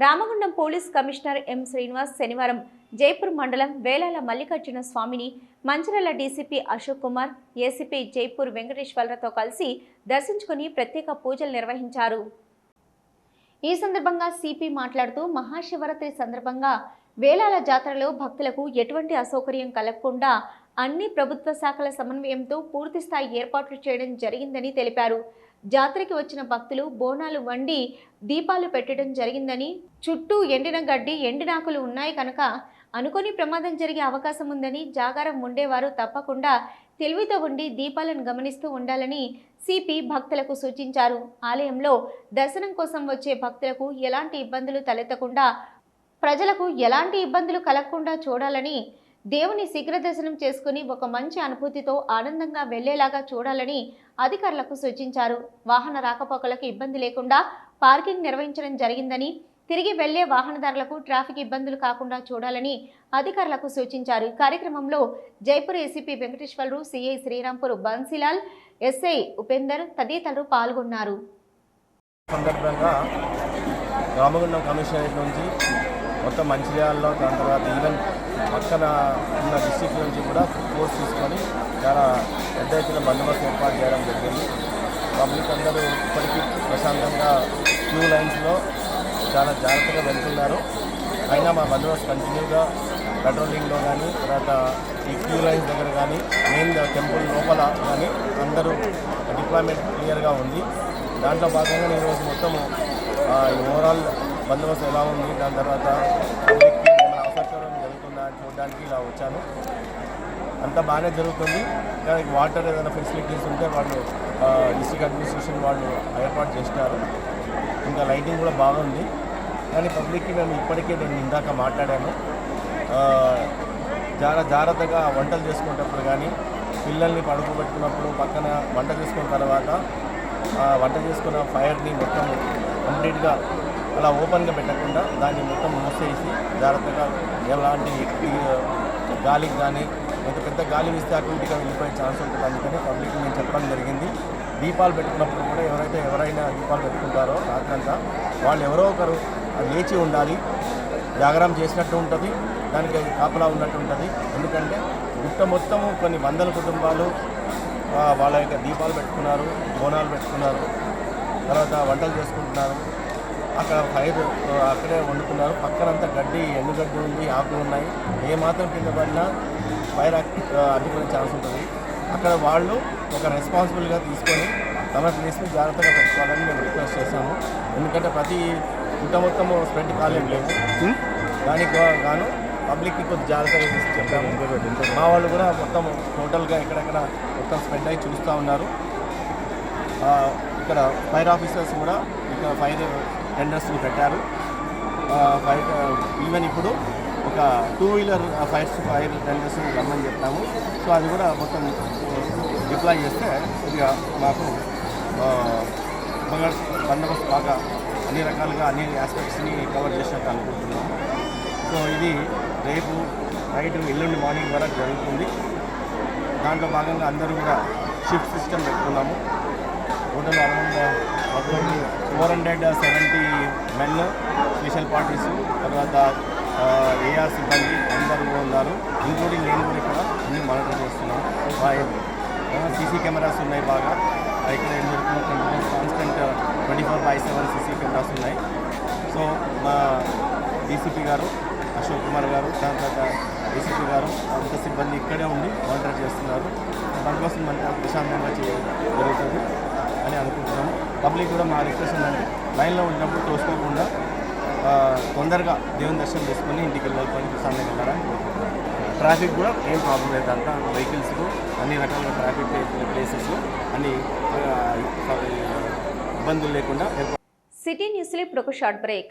Ramagundam police commissioner M Srinivas శనివారం జైపూర్ మండలం వేలాల మల్లికార్జున స్వామిని మంచిర్యాల డీసీపీ అశోక్ కుమార్ ఏసీపీ జైపూర్ వెంకటేశ్వర్లతో కలిసి దర్శించుకుని ప్రత్యేక పూజలు నిర్వహించారు. ఈ సందర్భంగా సిపి మాట్లాడుతూ మహాశివరాత్రి సందర్భంగా వేలాల జాతరలో భక్తులకు ఎటువంటి అసౌకర్యం కలగకుండా అన్ని ప్రభుత్వ శాఖల సమన్వయంతో పూర్తి స్థాయి ఏర్పాట్లు చేయడం జరిగిందని తెలిపారు. జాతరకి వచ్చిన భక్తులు బోనాలు వండి దీపాలు పెట్టడం జరిగిందని చుట్టూ ఎండిన గడ్డి ఎండినాకులు ఉన్నాయి కనుక అనుకోని ప్రమాదం జరిగే అవకాశం ఉందని జాగారం ఉండేవారు తప్పకుండా తెలివితో ఉండి దీపాలను గమనిస్తూ ఉండాలని సిపి భక్తులకు సూచించారు. ఆలయంలో దర్శనం కోసం వచ్చే భక్తులకు ఎలాంటి ఇబ్బందులు తలెత్తకుండా ప్రజలకు ఎలాంటి ఇబ్బందులు కలగకుండా చూడాలని దేవుని శీఘ్ర దర్శనం చేసుకుని ఒక మంచి అనుభూతితో ఆనందంగా వెళ్ళేలాగా చూడాలని అధికారులకు సూచించారు. వాహన రాకపోకలకు ఇబ్బంది లేకుండా పార్కింగ్ నిర్వహించడం జరిగిందని తిరిగి వెళ్ళే వాహనదారులకు ట్రాఫిక్ ఇబ్బందులు కాకుండా చూడాలని అధికారులకు సూచించారు. కార్యక్రమంలో Jaipur ACP Venkateswara Rao CI Srirampur Bansilal SI Upender తదితరులు పాల్గొన్నారు. సందర్భంగా రామగుండం కమిషనరేట్ నుంచి మొత్తం మంచిర్యాలలో దాని తర్వాత ఈవెన్ పక్కన ఉన్న డిస్టిక్ నుంచి కూడా ఫోర్స్ తీసుకొని చాలా పెద్ద ఎత్తున బందోబస్తు ఏర్పాటు చేయడం జరిగింది. పబ్లిక్ అందరూ ఇప్పటికీ ప్రశాంతంగా క్యూ లైన్స్లో చాలా జాగ్రత్తగా వెళ్తున్నారు. అయినా మా బందోబస్తు కంటిన్యూగా పెట్రోలింగ్లో కానీ తర్వాత ఈ క్యూ లైన్స్ దగ్గర కానీ మెయిన్ టెంపుల్ లోపల కానీ అందరూ డిప్లాయ్మెంట్ క్లియర్గా ఉంది. దాంట్లో భాగంగా నేను ఈరోజు మొత్తము ఈ ఓవరాల్ బందోబస్తు ఎలా ఉంది దాని తర్వాత సత్వరం జరుగుతుందా అని చూడడానికి ఇలా వచ్చాను. అంతా బాగానే జరుగుతుంది. కానీ వాటర్ ఏదైనా ఫెసిలిటీస్ ఉంటే వాళ్ళు డిస్ట్రిక్ట్ అడ్మినిస్ట్రేషన్ వాళ్ళు ఏర్పాటు చేసినారు ఇంకా లైటింగ్ కూడా బాగుంది. కానీ పబ్లిక్కి మేము ఇప్పటికే నేను ఇందాక మాట్లాడాను. చాలా జాగ్రత్తగా వంటలు చేసుకునేటప్పుడు కానీ పిల్లల్ని పడుకోబెట్టుకున్నప్పుడు పక్కన వంట చేసుకున్న తర్వాత వంట చేసుకున్న ఫైర్ని మొత్తం కంప్లీట్గా అలా ఓపెన్గా పెట్టకుండా దాన్ని మొత్తం మూసేసి జాగ్రత్తగా ఎలాంటి గాలికి కానీ పెద్ద పెద్ద గాలి వీస్తే అటుగా వెళ్ళిపోయే ఛాన్స్ ఉంటుంది. అందుకని పబ్లిక్ నేను చెప్పడం జరిగింది. దీపాలు పెట్టుకున్నప్పుడు కూడా ఎవరైతే ఎవరైనా దీపాలు పెట్టుకుంటారో రాత్రంతా వాళ్ళు ఎవరో ఒకరు లేచి ఉండాలి. జాగరం చేసినట్టు ఉంటుంది. దానికి కాపలా ఉన్నట్టు ఉంటుంది. ఎందుకంటే గుట్ట మొత్తము కొన్ని వందల కుటుంబాలు వాళ్ళ యొక్క దీపాలు పెట్టుకున్నారు బోనాలు పెట్టుకున్నారు. తర్వాత వంటలు చేసుకుంటున్నారు. అక్కడ ఫైర్ అక్కడే వండుకున్నారు. పక్కనంతా గడ్డి ఎండుగడ్డి ఉంది ఆకులు ఉన్నాయి. ఏ మాత్రం కింద పడినా ఫైర్ అడ్డుకునే ఛాన్స్ ఉంటుంది. అక్కడ వాళ్ళు ఒక రెస్పాన్సిబుల్గా తీసుకొని తమ ప్లేస్ని జాగ్రత్తగా పెట్టుకోవాలని మేము రిక్వెస్ట్ చేశాము. ఎందుకంటే ప్రతి గుట్ట మొత్తము స్ప్రెడ్ కాలేం లేవు. దానికి గాను పబ్లిక్కి కొంచెం జాగ్రత్తగా తీసి చెప్పాము. మా వాళ్ళు కూడా మొత్తం టోటల్గా ఎక్కడెక్కడ మొత్తం స్ప్రెడ్ అయి చూస్తూ ఉన్నారు. ఇక్కడ ఫైర్ ఆఫీసర్స్ కూడా ఇక్కడ ఫైర్ టెండర్స్ని పెట్టారు. ఫైట్ ఈవెన్ ఇప్పుడు ఒక two wheeler fires fire tenders రమ్మని చెప్తాము సో అది కూడా మొత్తం డిప్లాయ్ చేస్తే కొద్దిగా మాకు ఆ, బందోబస్తు బాగా అన్ని రకాలుగా అన్ని ఆస్పెక్ట్స్ని కవర్ చేసినట్టు అనుకుంటున్నాము సో ఇది రేపు నైట్ ఎల్లుండి మార్నింగ్ వరకు జరుగుతుంది. దాంట్లో భాగంగా అందరూ కూడా షిఫ్ట్ సిస్టమ్ పెట్టుకున్నాము. Total around four hundred seventy men special parties తర్వాత uh, ఏఆర్ సిబ్బంది అందరూ ఉన్నారు. ఇంక్లూడింగ్ నేను కూడా ఇక్కడ అన్ని మానిటర్ చేస్తున్నాను. సీసీ కెమెరాస్ ఉన్నాయి బాగా. ఇక్కడ ఏం జరుగుతుంది constant twenty four by seven CC cameras ఉన్నాయి. సో మా డీసీపీ గారు అశోక్ కుమార్ గారు దాని తర్వాత డీసీపీ గారు అంత సిబ్బంది ఇక్కడే ఉండి మానిటర్ చేస్తున్నారు. దానికోసం మనకి ప్రశాంతంగా చేయడం జరుగుతుంది. అని అనుకుంటున్నాము. పబ్లిక్ కూడా మా రిక్వెస్ట్ ఏంటంటే లైన్లో ఉన్నప్పుడు తోసుకోకుండా తొందరగా దేవుని దర్శనం చేసుకొని ఇంటికి వెళ్ళాలని ప్రశాంతంగా వెళ్ళాలని ట్రాఫిక్ కూడా ఏం ప్రాబ్లం లేదు. అంతా వెహికల్స్ అన్ని రకాల ట్రాఫిక్ ప్లేసెస్ అన్ని ఇబ్బందులు లేకుండా సిటీ న్యూస్లో ఇప్పుడు ఒక షార్ట్ బ్రేక్